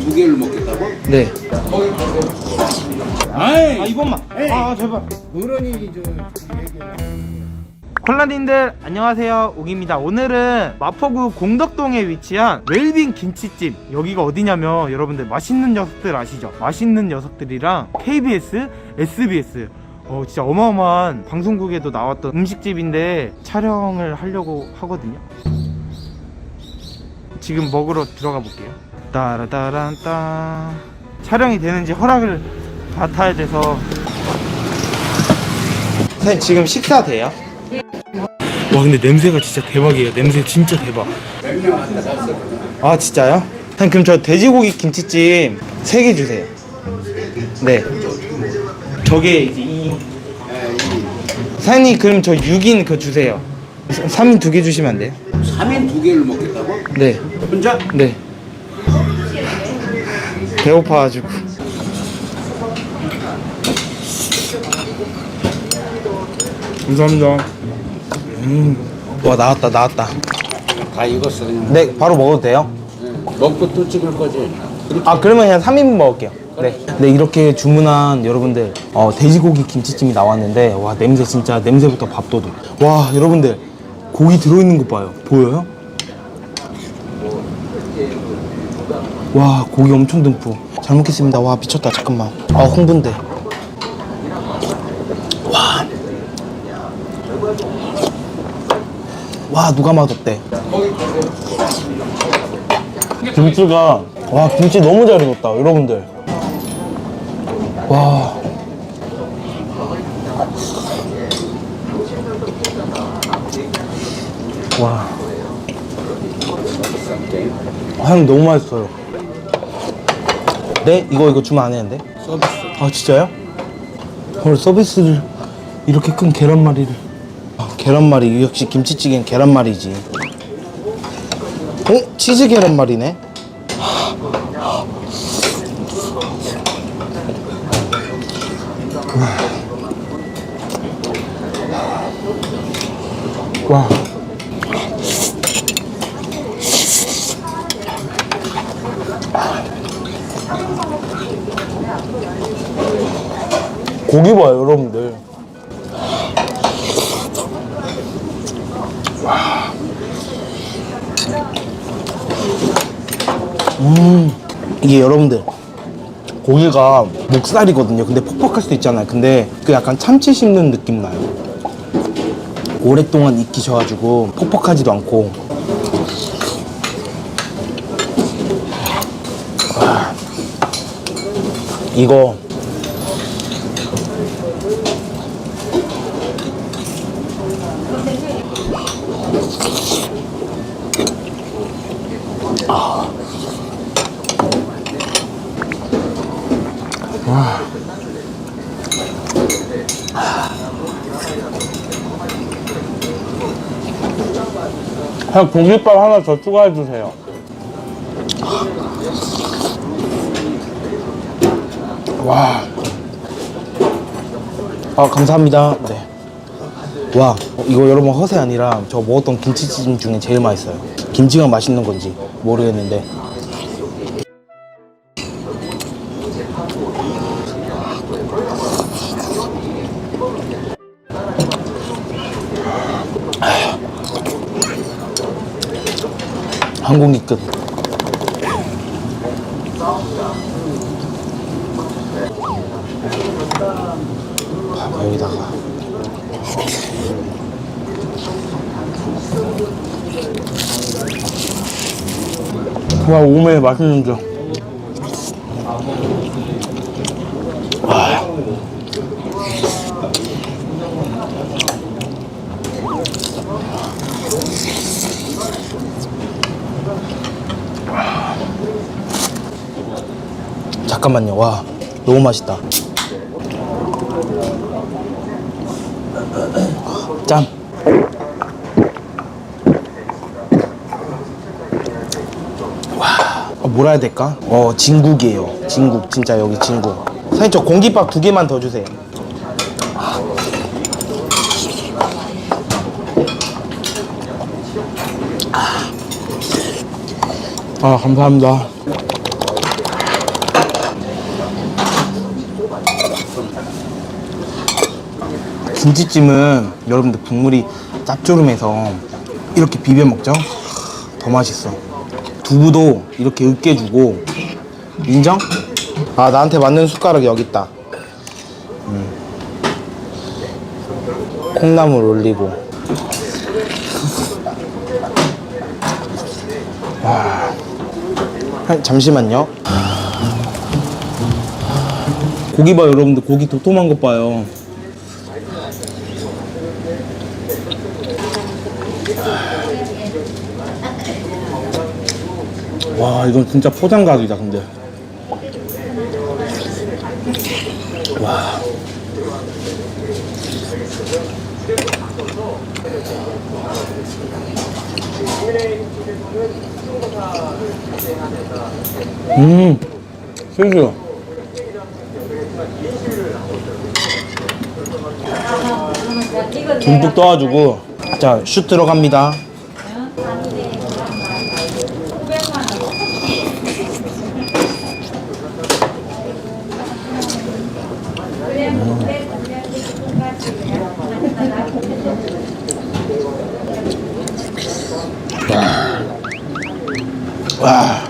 3인 두 개를 먹겠다고? 네. 아이 아 이번만. 아 제발. 어른이 저 얘기해. 콜라님들 안녕하세요 옥입니다 오늘은 마포구 공덕동에 위치한 웰빙 김치집 여기가 어디냐면 여러분들 맛있는 녀석들 아시죠? 맛있는 녀석들이랑 KBS, SBS 어 진짜 어마어마한 방송국에도 나왔던 음식집인데 촬영을 하려고 하거든요 지금 먹으러 들어가 볼게요 따라따란따 촬영이 되는지 허락을 받아야 돼서 선생님 지금 식사 돼요? 와 근데 냄새가 진짜 대박이에요 냄새 진짜 대박 아 진짜요? 한 그럼 저 돼지고기 김치찜 3개 주세요 네 저게 이제 이 사장님 그럼 저 6인 그거 주세요 3인 2개 주시면 안 돼요? 3인 두 개를 먹겠다고? 네 혼자? 네. 배고파가지고. 감사합니다. 음. 와 나왔다 나왔다. 다 익었어 그냥. 네 바로 먹어도 돼요? 먹고 또 찍을 거지. 아 그러면 그냥 3인분 먹을게요. 네. 네 이렇게 주문한 여러분들 어, 돼지고기 김치찜이 나왔는데 와 냄새 진짜 냄새부터 밥도둑. 와 여러분들 고기 들어있는 거 봐요. 보여요? 와 고기 엄청 듬뿍. 잘 먹겠습니다. 와 미쳤다 잠깐만. 아 홍분대. 와. 와 누가 맛없대. 김치가 와 김치 너무 잘 익었다 여러분들 와 와. 향 너무 맛있어요. 네? 이거 이거 주문 안 했는데? 서비스. 아 진짜요? 헐 서비스를 이렇게 큰 계란말이를 아, 계란말이 역시 김치찌개는 계란말이지 어? 치즈 계란말이네? 와 고기 봐요 여러분들. 음 이게 여러분들 고기가 목살이거든요. 근데 퍽퍽할 수도 있잖아요. 근데 그 약간 참치 씹는 느낌 나요. 오랫동안 익히셔가지고 퍽퍽하지도 않고. 와. 이거 그냥 고깃밥 하나 더 추가해 주세요. 와. 아 감사합니다. 네. 와 어, 이거 여러분 허세 아니라 저 먹었던 김치찜 중에 제일 맛있어요. 김치가 맛있는 건지 모르겠는데. 항공기급. 밥 여기다가. 와 오메 맛있는 줄. 잠깐만요. 와, 너무 맛있다. 짠. 와, 어, 뭐라 해야 될까? 어, 진국이에요. 진국, 진짜 여기 진국. 사장님, 저 공깃밥 두 개만 더 주세요. 아, 감사합니다. 김치찜은 여러분들 국물이 짭조름해서 이렇게 비벼 먹죠? 더 맛있어. 두부도 이렇게 으깨주고 인정? 아 나한테 맞는 숟가락 여기 있다. 음. 콩나물 올리고. 와. 한- 잠시만요. 고기 봐요 여러분들 고기 도톰한 것 봐요. 와 이건 진짜 포장각이다 근데. 와. 음, 실수. 듬뿍 떠가지고 자, 슛 들어갑니다. 와. 사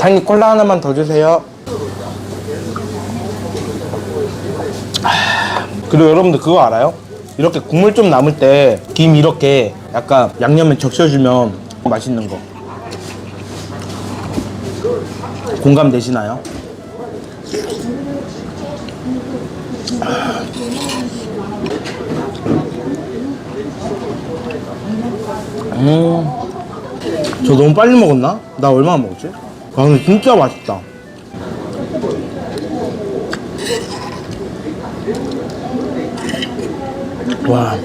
장님 콜라 하나만 더 주세요. 아, 그리고 여러분들 그거 알아요? 이렇게 국물 좀 남을 때 김 이렇게 약간 양념에 적셔주면 맛있는 거. 공감되시나요? 음, 저 너무 빨리 먹었나? 나 얼마나 먹었지? 아 근데 진짜 맛있다. 와.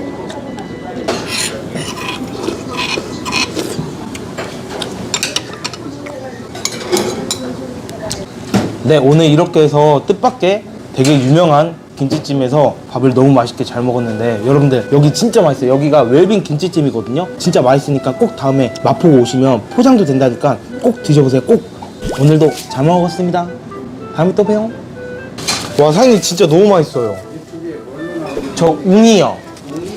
네, 오늘 이렇게 해서 뜻밖의 되게 유명한 김치찜에서 밥을 너무 맛있게 잘 먹었는데 여러분들 여기 진짜 맛있어요. 여기가 웰빙 김치찜이거든요. 진짜 맛있으니까 꼭 다음에 맛보고 오시면 포장도 된다니까 꼭 드셔보세요. 꼭 오늘도 잘 먹었습니다. 다음에 또 봬요. 와 사장님 진짜 너무 맛있어요. 저 웅이요.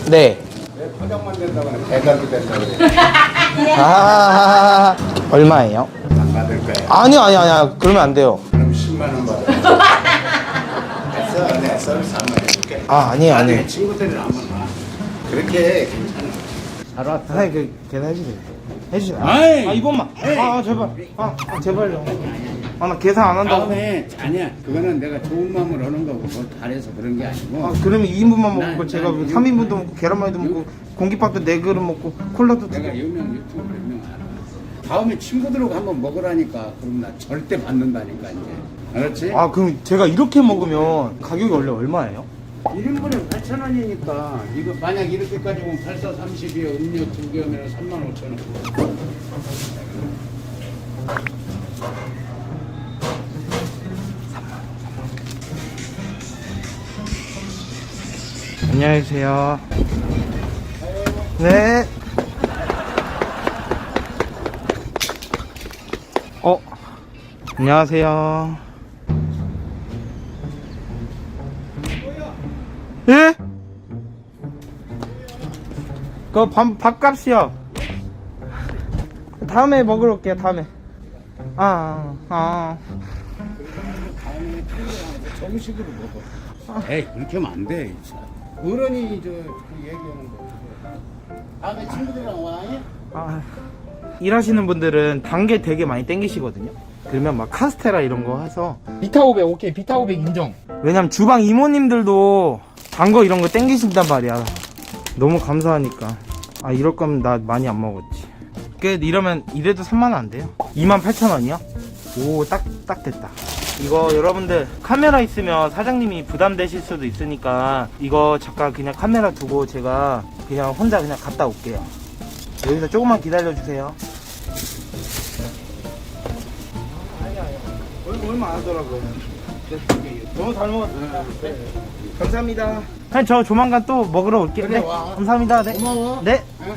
네. 왜 포장만 된다고 하면 배달도 된다고 그래. 아 얼마예요? 안 받을 거야. 아니요 아니요 아니요 그러면 안 돼요. 그럼 10만 원 받아. 됐어. 내 서비스 한번 해줄게. 아 아니에요 아니에요. 친구들이랑 한번 와. 그렇게 괜찮아. 잘 왔다. 사장님 그 계산 해주세요. 해주세요. 아이. 아 이번만. 아 제발. 아, 아 제발요. 아 나 계산 안 한다고. 다음에 아니야. 그거는 내가 좋은 마음으로 하는 거고 뭘 잘해서 그런 게 아니고. 아 그러면 2인분만 먹고 난- 제가 난 3인분도 먹고 계란말이도 먹고 공깃밥도 4그릇 먹고 콜라도 내가 유명 유튜브 몇 명 알아. 다음에 친구들하고 한번 먹으라니까. 그럼 나 절대 받는다니까 이제. 알았지? 아 그럼 제가 이렇게 먹으면 가격이 원래 얼마예요? 1인분에 8,000원이니까 이거 만약 이렇게까지 오면 8, 4, 30이요 음료 두 개면 3만 5천 원. 안녕히 계세요. 네. 어, 안녕하세요. 예? 그 밥, 밥값이요. 다음에 먹으러 올게요, 다음에. 아, 아. 다음에 친구랑 정식으로 먹어. 에이 그렇게 하면 안 돼. 진짜. 어른이 저 얘기하는 거. 다음에 친구들이랑 와. 예? 아, 일하시는 분들은 단 게 되게 많이 땡기시거든요. 그러면 막 카스테라 이런 거 해서 비타 500 오케이 비타 500 인정 왜냐면 주방 이모님들도 단 거 이런 거 땡기신단 말이야. 너무 감사하니까. 아 이럴 거면 나 많이 안 먹었지. 그 이러면 이래도 3만 원 안 돼요? 2만 8천 원이요? 오딱딱 됐다. 이거 여러분들 카메라 있으면 사장님이 부담되실 수도 있으니까 이거 잠깐 그냥 카메라 두고 제가 그냥 혼자 그냥 갔다 올게요. 여기서 조금만 기다려 주세요. 얼마 안 하더라고요. 너무 잘 먹었어요. 감사합니다. 한저 조만간 또 먹으러 올게요. 그래, 네, 와. 감사합니다. 네. 고마워. 네. 응?